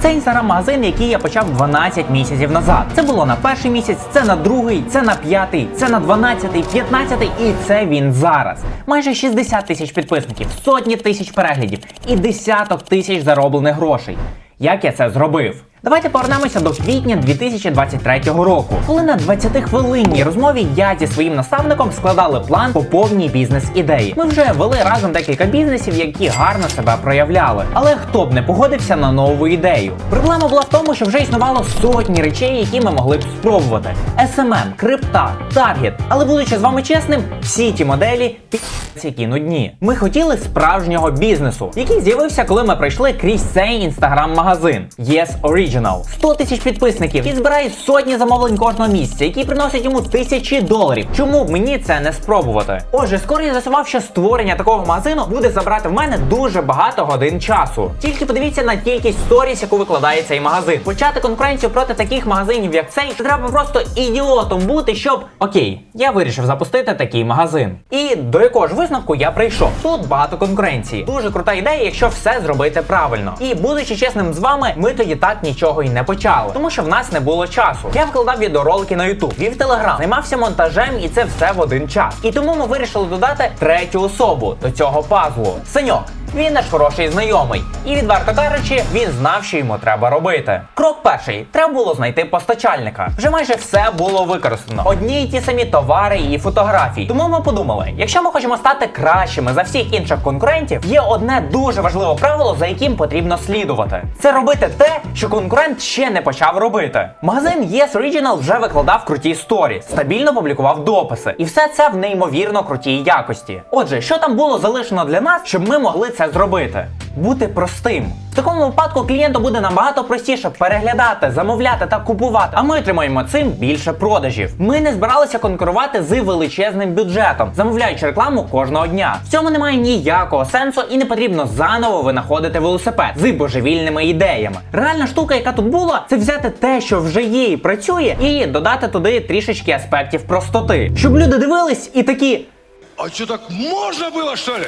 Це інстаграм-магазин, який я почав 12 місяців назад. Це було на перший місяць, це на другий, це на п'ятий, це на 12, 15 і це він зараз. Майже 60 тисяч підписників, сотні тисяч переглядів і десяток тисяч зароблених грошей. Як я це зробив? Давайте повернемося до квітня 2023 року, коли на 20-хвилинній розмові я зі своїм наставником складали план по повній бізнес-ідеї. Ми вже вели разом декілька бізнесів, які гарно себе проявляли. Але хто б не погодився на нову ідею? Проблема була в тому, що вже існувало сотні речей, які ми могли б спробувати: SMM, крипта, таргет. Але будучи з вами чесним, всі ті моделі які нудні. Ми хотіли справжнього бізнесу, який з'явився, коли ми пройшли крізь цей інстаграм-магазин Yes Original. 100 тисяч підписників, який збирає сотні замовлень кожного місяця, який приносить йому тисячі доларів. Чому б мені це не спробувати? Отже, скоро я засував, що створення такого магазину буде забрати в мене дуже багато годин часу. Тільки подивіться на кількість сторіс, яку викладає цей магазин. Почати конкуренцію проти таких магазинів, як цей, це треба просто ідіотом бути, щоб окей, я вирішив запустити такий магазин. І до якого ж висновку я прийшов. Тут багато конкуренції. Дуже крута ідея, якщо все зробити правильно. І будучи чесним з вами, ми тоді так нічого і не почали, тому що в нас не було часу. Я вкладав відеоролики на YouTube, вів телеграм, займався монтажем, і це все в один час. І тому ми вирішили додати третю особу до цього пазлу. Саньок. Він наш хороший знайомий, і відверто кажучи, він знав, що йому треба робити. Крок перший: треба було знайти постачальника. Вже майже все було використано. Одні й ті самі товари і фотографії. Тому ми подумали, якщо ми хочемо стати кращими за всіх інших конкурентів, є одне дуже важливе правило, за яким потрібно слідувати. Це робити те, що конкурент ще не почав робити. Магазин Yes Original вже викладав круті сторі, стабільно публікував дописи, і все це в неймовірно крутій якості. Отже, що там було залишено для нас, щоб ми могли зробити? Бути простим. В такому випадку клієнту буде набагато простіше переглядати, замовляти та купувати. А ми отримаємо цим більше продажів. Ми не збиралися конкурувати з величезним бюджетом, замовляючи рекламу кожного дня. В цьому немає ніякого сенсу і не потрібно заново винаходити велосипед з божевільними ідеями. Реальна штука, яка тут була, це взяти те, що вже є і працює, і додати туди трішечки аспектів простоти, щоб люди дивились і такі. А что, так можно было, что ли?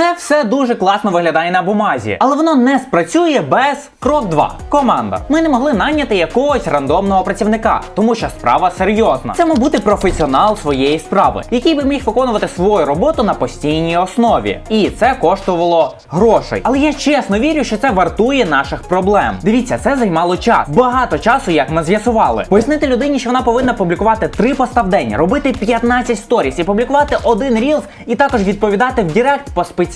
Це все дуже класно виглядає на бумазі, але воно не спрацює без крок 2. Команда. Ми не могли найняти якогось рандомного працівника, тому що справа серйозна. Це мав бути професіонал своєї справи, який би міг виконувати свою роботу на постійній основі. І це коштувало грошей. Але я чесно вірю, що це вартує наших проблем. Дивіться, це займало час. Багато часу, як ми з'ясували. Пояснити людині, що вона повинна публікувати 3 поста в день, робити 15 сторіс і публікувати один рілс, і також відповідати в Директ по спеціальному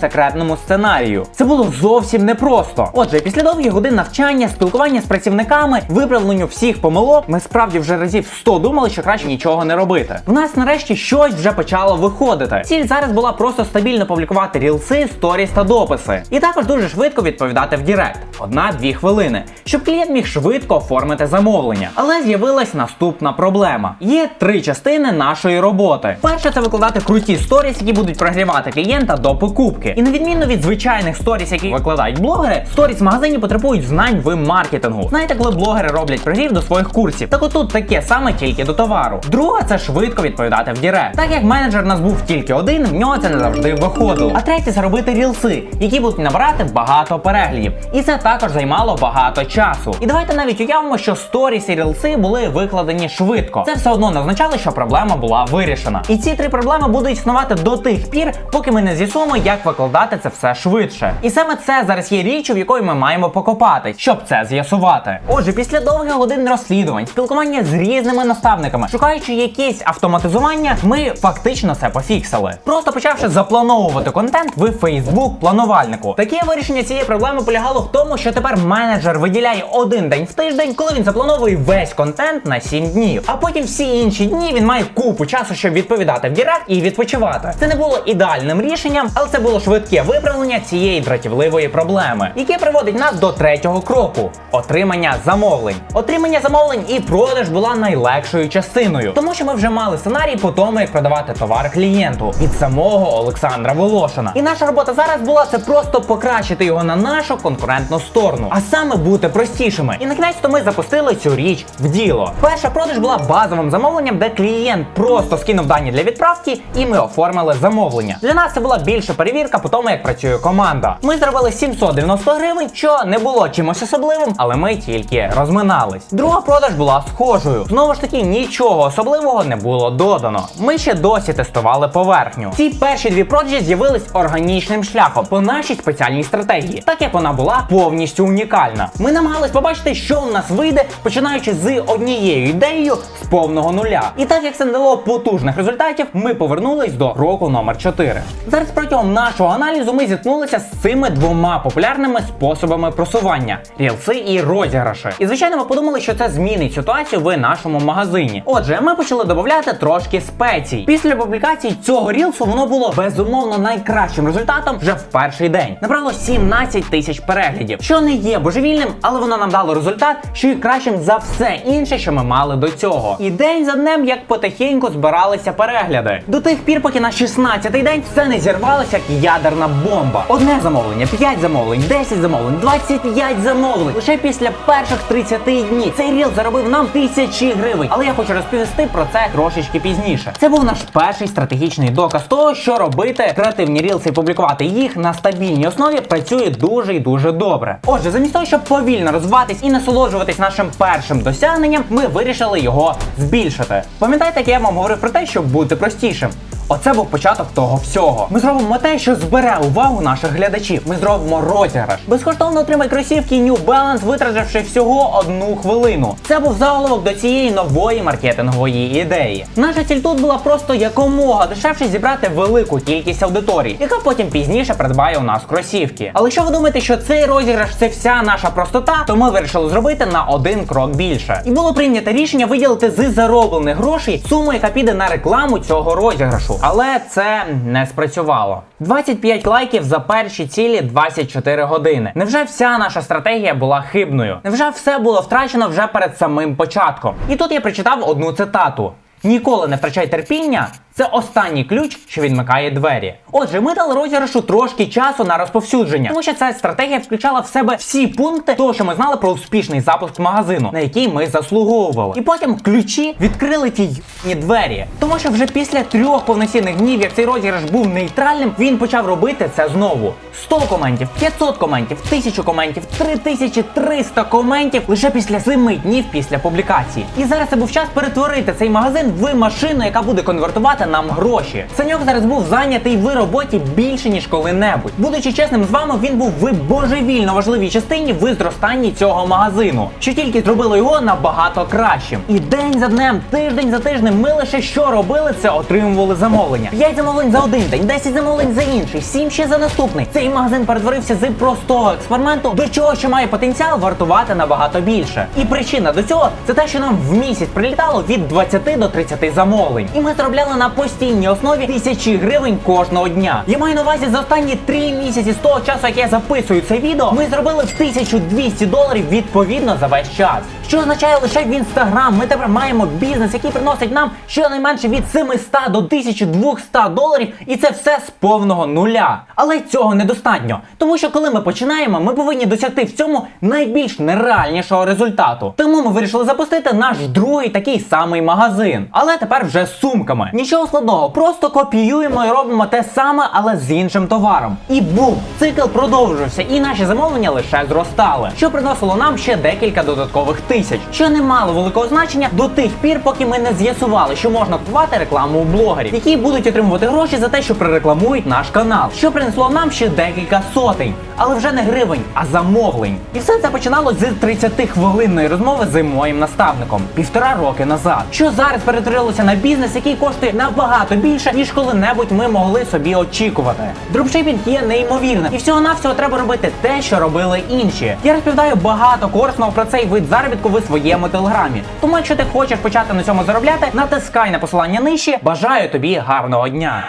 секретному сценарію. Це було зовсім непросто. Отже, після довгих годин навчання, спілкування з працівниками, виправленню всіх помилок, ми справді вже разів 100 думали, що краще нічого не робити. В нас нарешті щось вже почало виходити. Ціль зараз була просто стабільно публікувати рілси, сторіс та дописи. І також дуже швидко відповідати в Директ. Одна-дві хвилини, щоб клієнт міг швидко оформити замовлення. Але з'явилась наступна проблема: є три частини нашої роботи. Перша це викладати круті сторіс, які будуть прогрівати клієнта до покупки. І на відміну від звичайних сторіс, які викладають блогери, сторіс в магазині потребують знань в маркетингу. Знаєте, коли блогери роблять прогрів до своїх курсів, так отут таке саме тільки до товару. Друга це швидко відповідати в Директ. Так як менеджер нас був тільки один, в нього це не завжди виходило. А третє це робити рілси, які будуть набирати багато переглядів. І це також займало багато часу. І давайте навіть уявимо, що сторіс і рілси були викладені швидко. Це все одно не означало, що проблема була вирішена. І ці три проблеми будуть існувати до тих пір, поки ми не з'ясуємо, як викладати це все швидше. І саме це зараз є річчю, в якої ми маємо покопатись, щоб це з'ясувати. Отже, після довгих годин розслідувань, спілкування з різними наставниками, шукаючи якесь автоматизування, ми фактично це пофіксили. Просто почавши заплановувати контент в Facebook планувальнику. Таке вирішення цієї проблеми полягало в тому, що тепер менеджер виділяє один день в тиждень, коли він заплановує весь контент на 7 днів. А потім всі інші дні він має купу часу, щоб відповідати в Директ і відпочивати. Це не було ідеальним рішенням, але це було швидке виправлення цієї дратівливої проблеми, яке приводить нас до третього кроку отримання замовлень. Отримання замовлень і продаж була найлегшою частиною, тому що ми вже мали сценарій по тому, як продавати товар клієнту від самого Олександра Волошина. І наша робота зараз була це просто покращити його на нашу конкурентну сторону, а саме бути простішими. І накінець-то ми запустили цю річ в діло. Перша продаж була базовим замовленням, де клієнт просто скинув дані для відправки, і ми оформили замовлення. Для нас це була більша перевірка по тому, як працює команда. Ми зробили 790 гривень, що не було чимось особливим, але ми тільки розминались. Друга продаж була схожою. Знову ж таки, нічого особливого не було додано. Ми ще досі тестували поверхню. Ці перші дві продажі з'явились органічним шляхом по нашій спеціальній стратегії, так як вона була повністю унікальна. Ми намагались побачити, що в нас вийде, починаючи з однією ідеєю з повного нуля. І так як це не дало потужних результатів, ми повернулись до року номер 4. Зараз протягом нашого аналізу ми зіткнулися з цими двома популярними способами просування рілси і розіграші. І звичайно, ми подумали, що це змінить ситуацію в нашому магазині. Отже, ми почали додати трошки спецій. Після публікації цього рілсу воно було безумовно найкращим результатом вже в перший день. Набрало 17 тисяч переглядів, що не є божевільним, але воно нам дало результат, що і кращим за все інше, що ми мали до цього. І день за днем, як потихеньку збиралися перегляди. До тих пір, поки на 16-й день все не зірвалося як ядерна бомба. Одне замовлення, 5 замовлень, 10 замовлень, 25 замовлень. Лише після перших 30 днів цей ріл заробив нам тисячі гривень. Але я хочу розповісти про це трошечки пізніше. Це був наш перший стратегічний доказ того, що робити креативні рілси і публікувати їх на стабільній основі працює дуже і дуже добре. Отже, замість того, щоб повільно розвиватись і насолоджуватись нашим першим досягненням, ми вирішили його збільшити. Пам'ятаєте, як я вам говорив про те, щоб бути простішим? Оце був початок того всього. Ми зробимо те, що збере увагу наших глядачів. Ми зробимо розіграш. Безкоштовно отримай кросівки New Balance, витративши всього одну хвилину. Це був заголовок до цієї нової маркетингової ідеї. Наша ціль тут була просто якомога дешевше зібрати велику кількість аудиторії, яка потім пізніше придбає у нас кросівки. Але якщо ви думаєте, що цей розіграш це вся наша простота, то ми вирішили зробити на один крок більше. І було прийнято рішення виділити з зароблених грошей суму, яка піде на рекламу цього розіграшу. Але це не спрацювало. 25 лайків за перші цілі 24 години. Невже вся наша стратегія була хибною? Невже все було втрачено вже перед самим початком? І тут я прочитав одну цитату: Ніколи не втрачай терпіння. Це останній ключ, що відмикає двері. Отже, ми дали розіграшу трошки часу на розповсюдження, тому що ця стратегія включала в себе всі пункти того, що ми знали про успішний запуск магазину, на який ми заслуговували. І потім ключі відкрили ті двері. Тому що вже після трьох повноцінних днів, як цей розіграш був нейтральним, він почав робити це знову. 100 коментів, 500 коментів, 1000 коментів, 3300 коментів лише після 7 днів після публікації. І зараз це був час перетворити цей магазин в машину, яка буде конвертувати нам гроші. Саньок зараз був зайнятий в роботі більше ніж коли-небудь. Будучи чесним з вами, він був в божевільно важливій частині в зростанні цього магазину, що тільки зробило його набагато кращим. І день за днем, тиждень за тижнем, ми лише що робили, це отримували замовлення. 5 замовлень за один день, 10 замовлень за інший, 7 ще за наступний. Цей магазин перетворився з простого експерименту до чого, що має потенціал вартувати набагато більше. І причина до цього це те, що нам в місяць прилітало від 20 до 30 замовлень. І ми заробляли на постійній основі тисячі гривень кожного дня. Я маю на увазі за останні три місяці з того часу, як я записую це відео, ми зробили 1200 доларів відповідно за весь час. Що означає лише в інстаграм. Ми тепер маємо бізнес, який приносить нам щонайменше від 700 до 1200 доларів, і це все з повного нуля. Але цього недостатньо, тому що коли ми починаємо, ми повинні досягти в цьому найбільш нереальнішого результату. Тому ми вирішили запустити наш другий такий самий магазин, але тепер вже з сумками. Нічого складного, просто копіюємо і робимо те саме, але з іншим товаром. І бум! Цикл продовжився, і наші замовлення лише зростали, що приносило нам ще декілька додаткових тисяч, що не мало великого значення до тих пір, поки ми не з'ясували, що можна купувати рекламу у блогерів, які будуть отримувати гроші за те, що прорекламують наш канал, що принесло нам ще декілька сотень, але вже не гривень, а замовлень. І все це починалось з 30-хвилинної розмови з моїм наставником півтора роки назад, що зараз перетворилося на бізнес, який коштує набагато більше, ніж коли-небудь ми могли собі очікувати. Дропшипінг є неймовірним, і всього навсього треба робити те, що робили інші. Я розповідаю багато корисного про цей вид заробітку в своєму телеграмі. Тому, якщо ти хочеш почати на цьому заробляти, натискай на посилання нижче. Бажаю тобі гарного дня.